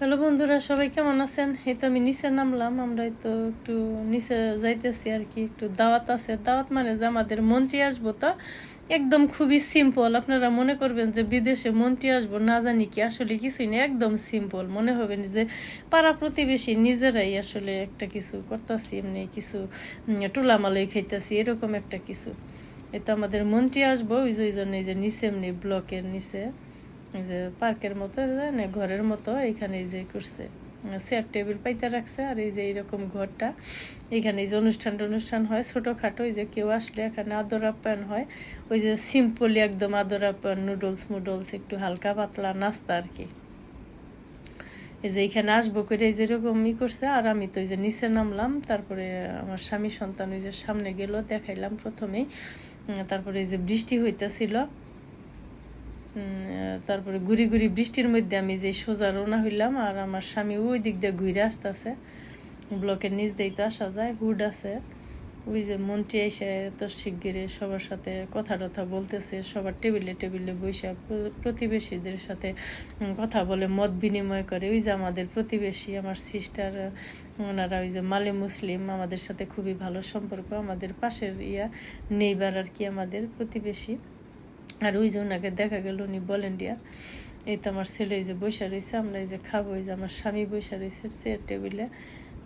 Hello বন্ধুরা, সবাই কেমন আছেন? এই তো আমি নিচে নামলাম আমরা তো একটু নিচে যাইতেছি আর কি, একটু দাওয়াত আছে। দাওয়াত মানে যে আমাদের মন্ত্রী আসব তো, একদম খুবই সিম্পল আপনারা মনে করবেন যে বিদেশে মন্ত্রী আসব, না জানি কি, আসলে কিছুই নেই একদম সিম্পল মনে হবে যে পাড়া প্রতিবেশী নিজেরাই আসলে একটা কিছু করতেছি, এমনি কিছু টোলামালই খাইতেছি, এরকম একটা কিছু। তো আমাদের মন্ত্রী আসব, ওই যে, ওই জন্য এই যে নিচে এমনি ব্লকের নিচে। এই যে পার্কের মতো না ঘরের মতো এখানে যে করছে। চেয়ার টেবিল পাইতে রাখছে, আর এই যে এইরকম ঘরটা। এখানে এই যে অনুষ্ঠান অনুষ্ঠান হয়, ছোটোখাটো, এই যে কেউ আসলে এখানে আদর আপ্যায়ন হয়। ওই যে সিম্পলি একদম আদর আপ্যায়ন নুডলস মুডলস একটু হালকা পাতলা নাস্তা আর কি। এই যে এখানে আসব করে এই যেরকম ই করছে, আর আমি তো এই যে নিচে নামলাম, তারপরে আমার স্বামী সন্তান ওই যে সামনে গেল, দেখাইলাম প্রথমেই। তারপরে এই যে বৃষ্টি হইতেছিল তারপরে ঘুরি ঘুরি বৃষ্টির মধ্যে আমি যে সোজা রওনা হইলাম, আর আমার স্বামী ওই দিক দিয়ে ঘুরে আসতেছে। ব্লকের নিচ দিয়েই তো আসা যায় হুড আছে। ওই যে মন্ত্রী এসে তো শিগগিরে সবার সাথে কথা টথা বলতেছে, সবার টেবিলে টেবিলে বসে প্রতিবেশীদের সাথে কথা বলে, মত বিনিময় করে। ওই যে আমাদের প্রতিবেশী, আমার সিস্টার ওনারা ওই যে মালে মুসলিম, আমাদের সাথে খুবই ভালো সম্পর্ক, আমাদের পাশের ইয়া নেইবার আর কি আমাদের প্রতিবেশী। আর ওই যে ওনাকে দেখা গেল, উনি ভলেন্টিয়ার এই তো আমার ছেলে যে বসে রয়েছে, আমরা এই যে খাব, এই যে আমার স্বামী বসে রয়েছে চেয়ার টেবিলে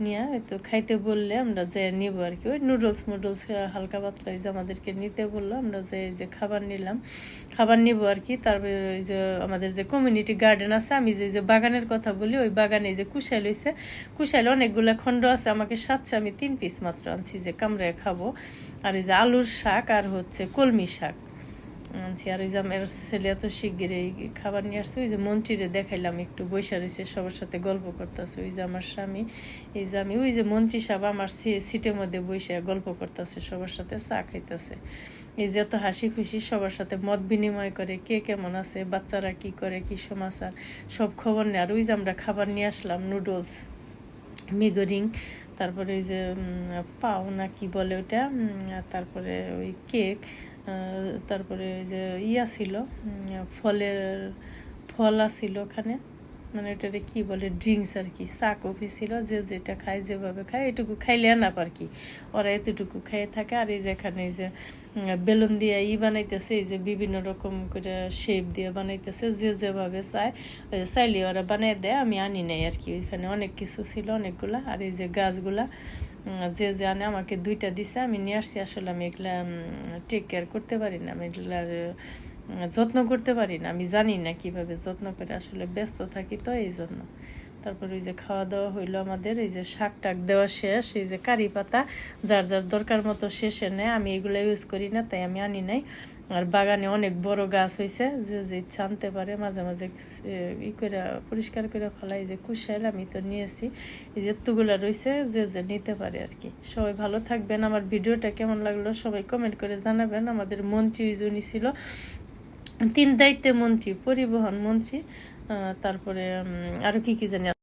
নিয়ে। তো খাইতে বললে আমরা যে নিব আর কি। ওই নুডলস মুডলস হালকা পাতলা এই যে আমাদেরকে নিতে বলল, আমরা যে যে খাবার নিলাম। খাবার নিব আর কি, তারপরে ওই যে আমাদের যে কমিউনিটি গার্ডেন আছে, আমি যে যে বাগানের কথা বলি, ওই বাগানে যে কুশাইল হয়েছে কুশাইল অনেকগুলো খণ্ড আছে, আমাকে সাতছে আমি তিন পিস মাত্র আনছি যে কামড়ায় খাব। আর এই যে আলুর শাক আর হচ্ছে কলমি শাক। আনছি। আর ওই যে আমার ছেলে এত শিগগিরই খাবার নিয়ে আসছে। ওই যে মন্ত্রীরে দেখাইলাম একটু বৈশা রয়েছে সবার সাথে গল্প করতেছে। ওই যে আমার স্বামী, এই যে আমি, ওই যে মন্ত্রী সাহেব আমার সিটের মধ্যে বসে গল্প করতেছে, সবার সাথে চা খাইতেছে। এই যে এত হাসি খুশি, সবার সাথে মত বিনিময় করে, কে কেমন আছে, বাচ্চারা কি করে, কি সমাচার, সব খবর নেয় আর ওই যে আমরা খাবার নিয়ে আসলাম, নুডলস। মিগরিং, তারপরে ওই যে পাও না কি বলে ওটা তারপরে ওই কেক তারপরে ওই যে ইয়া ছিল ফলের ফল ছিল ওখানে। মানে ওটারে কি বলে ড্রিঙ্কস আর কি। চা কফি ছিল যে যেটা খায়, যেভাবে খায়, এটুকু খাইলে না আর কি? ওরা এতটুকু খেয়ে থাকে, আর এই যে এখানে এই যে বেলুন দিয়ে ই বানাইতেছে, এই যে বিভিন্ন রকম করে শেপ দিয়ে বানাইতেছে, যে যেভাবে চায় চাইলে ওরা বানিয়ে দেয়, আমি আনি নাই আর কি। ওইখানে অনেক কিছু ছিল, অনেকগুলা, আর এই যে গাছগুলা যে যে আনে, আমাকে দুইটা দিছে, আমি নিয়ে আসছি, আসলে আমি এগুলা টেক কেয়ার করতে পারি না, আমি এগুলার যত্ন করতে পারি না, আমি জানি না কীভাবে যত্ন করে আসলে ব্যস্ত থাকি তো এই জন্য। তারপর ওই যে খাওয়া দাওয়া হইল আমাদের, এই যে শাক টাক দেওয়া শেষ, এই যে কারি পাতা যার যার দরকার মতো শেষে নেয়, আমি এগুলো ইউজ করি না, তাই আমি আনি নাই। আর বাগানে অনেক বড় গাছ হয়েছে যে যে ইচ্ছা আনতে পারে, মাঝে মাঝে ই করে পরিষ্কার করে ফেলাই যে কুশাইল আমি তো নিয়েছি, এই যে এতগুলো রয়েছে যে যে নিতে পারে আর কি। সবাই ভালো থাকবেন, আমার ভিডিওটা কেমন লাগল সবাই কমেন্ট করে জানাবেন, আমাদের মন্ত্রী উনি ছিল। তিন দায়িত্বে মন্ত্রী পরিবহন মন্ত্রী তারপরে আরও আরও কি কি জানি